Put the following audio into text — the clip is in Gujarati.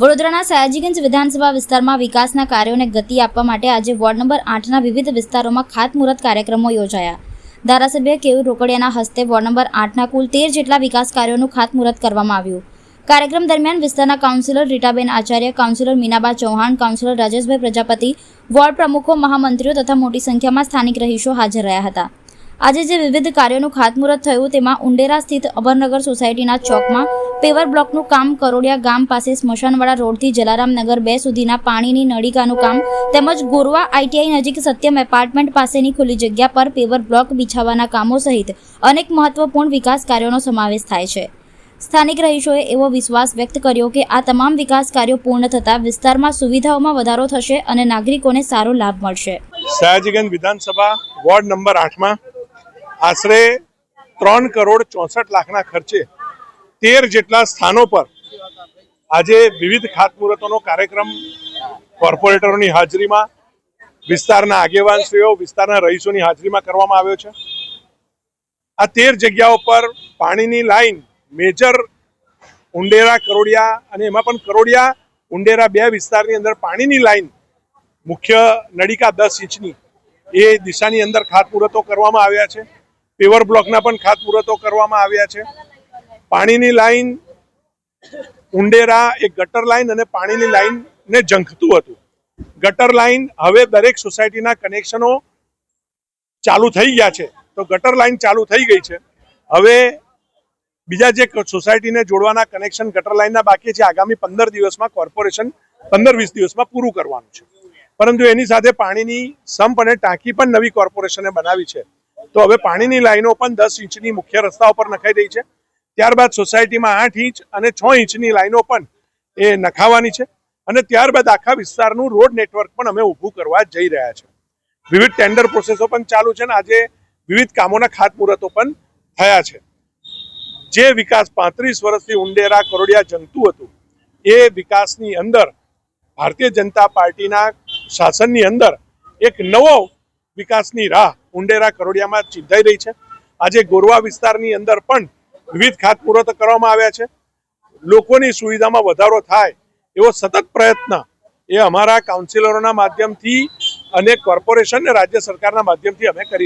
વડોદરાના સયાજીગંજ વિધાનસભા વિસ્તારમાં વિકાસના કાર્યોને ગતિ આપવા માટે આજે વોર્ડ નંબર આઠના વિવિધ વિસ્તારોમાં ખાતમુહૂર્ત કાર્યક્રમો યોજાયા. ધારાસભ્ય કેયુર રોકડિયાના હસ્તે વોર્ડ નંબર આઠના કુલ તેર જેટલા વિકાસ કાર્યોનું ખાતમુહૂર્ત કરવામાં આવ્યું. કાર્યક્રમ દરમિયાન વિસ્તારના councillor Ritaben Acharya, councillor Minaba Chauhan, councillor Rajeshbhai Prajapati, ward પ્રમુખો, મહામંત્રીઓ તથા મોટી સંખ્યામાં સ્થાનિક રહીશો હાજર રહ્યા હતા. આજે જે વિવિધ કાર્યોનું ખાતમુહૂર્ત થયું, તેમાં ઉંડેરા સ્થિત અભરનગર સોસાયટીના ચોકમાં પેવર બ્લોકનું કામ કરોડિયા ગામ પાસે સ્મશાનવાળા રોડથી જલારામ નગર બે સુધીના પાણીની નળિકાનું કામ તેમજ ગોરવા આઈટીઆઈ નજીક સત્યમ એપાર્ટમેન્ટ પાસેની ખુલ્લી જગ્યા પર પેવર બ્લોક બિછાવવાના કામો સહિત અનેક મહત્વપૂર્ણ વિકાસ કાર્યોનો સમાવેશ થાય છે. સ્થાનિક રહીશોએ એવો વિશ્વાસ વ્યક્ત કર્યો કે આ તમામ વિકાસ કાર્યો પૂર્ણ થતાં વિસ્તારમાં સુવિધાઓમાં વધારો થશે અને નાગરિકોને સારો લાભ મળશે. સયાજીગંજ વિધાનસભા વોર્ડ નંબર આઠમાં આશરે ત્રણ કરોડ ચોસઠ લાખના ખર્ચે તેર જેટલા સ્થાનો પર આજે વિવિધ ખાતમુહૂર્તોનો કાર્યક્રમ કોર્પોરેટરોની હાજરીમાં, વિસ્તારના આગેવાનશ્રીઓ, વિસ્તારના રહીશોની હાજરીમાં કરવામાં આવ્યો છે. આ તેર જગ્યાઓ પર પાણીની લાઈન મેજર ઉંડેરા, કરોડિયા અને એમાં પણ કરોડિયા, ઉંડેરા બે વિસ્તારની અંદર પાણીની લાઈન મુખ્ય નડિકા દસ ઇંચની એ દિશાની અંદર ખાતમુહૂર્તો કરવામાં આવ્યા છે. પેવર બ્લોકના પણ ખાતમુહૂર્તો કરવામાં આવ્યા છે. પાણીની લાઈન, ઉંડેરા એ ગટર લાઈન અને પાણીની લાઈનને ઝંખતું હતું. ગટર લાઈન હવે દરેક સોસાયટીના કનેક્શનો ચાલુ થઈ ગયા છે. તો ગટર લાઈન ચાલુ થઈ ગઈ છે. હવે બીજા જે સોસાયટીને જોડવાના કનેક્શન ગટર લાઈનના બાકી છે, આગામી પંદર દિવસમાં કોર્પોરેશન પંદર વીસ દિવસમાં પૂરું કરવાનું છે. પરંતુ એની સાથે પાણીની સંપ અને ટાંકી પણ નવી કોર્પોરેશને બનાવી છે. તો હવે પાણીની લાઈનો પણ દસ ઇંચની મુખ્ય રસ્તા ઉપર નખાઈ રહી છે. ત્યારબાદ સોસાયટીમાં આઠ ઇંચ અને છ ઇંચની લાઈનો પણ એ નખાવાની છે અને ત્યારબાદ આખા વિસ્તારનું રોડ નેટવર્ક પણ અમે ઊભું કરવા જઈ રહ્યા છે. વિવિધ ટેન્ડર પ્રોસેસો પણ ચાલુ છે અને આજે વિવિધ કામોના ખાતમુહૂર્તો પણ થયા છે. જે વિકાસ પાંત્રીસ વર્ષથી ઉંડેરા કરોડિયા જંગતું હતું. એ વિકાસની અંદર ભારતીય જનતા પાર્ટીના શાસનની અંદર એક નવો વિકાસની રાહ ઉંડેરા કરોડિયામાં ચિંધાઈ રહી છે. આજે ગોરવા વિસ્તારની અંદર પણ વિવિધ ખાતમુહૂર્તો કરવામાં આવ્યા છે. લોકોની સુવિધામાં વધારો થાય એવો સતત પ્રયત્ન એ અમારા કાઉન્સિલરોના માધ્યમથી અને કોર્પોરેશન અને રાજ્ય સરકારના માધ્યમથી અમે કરી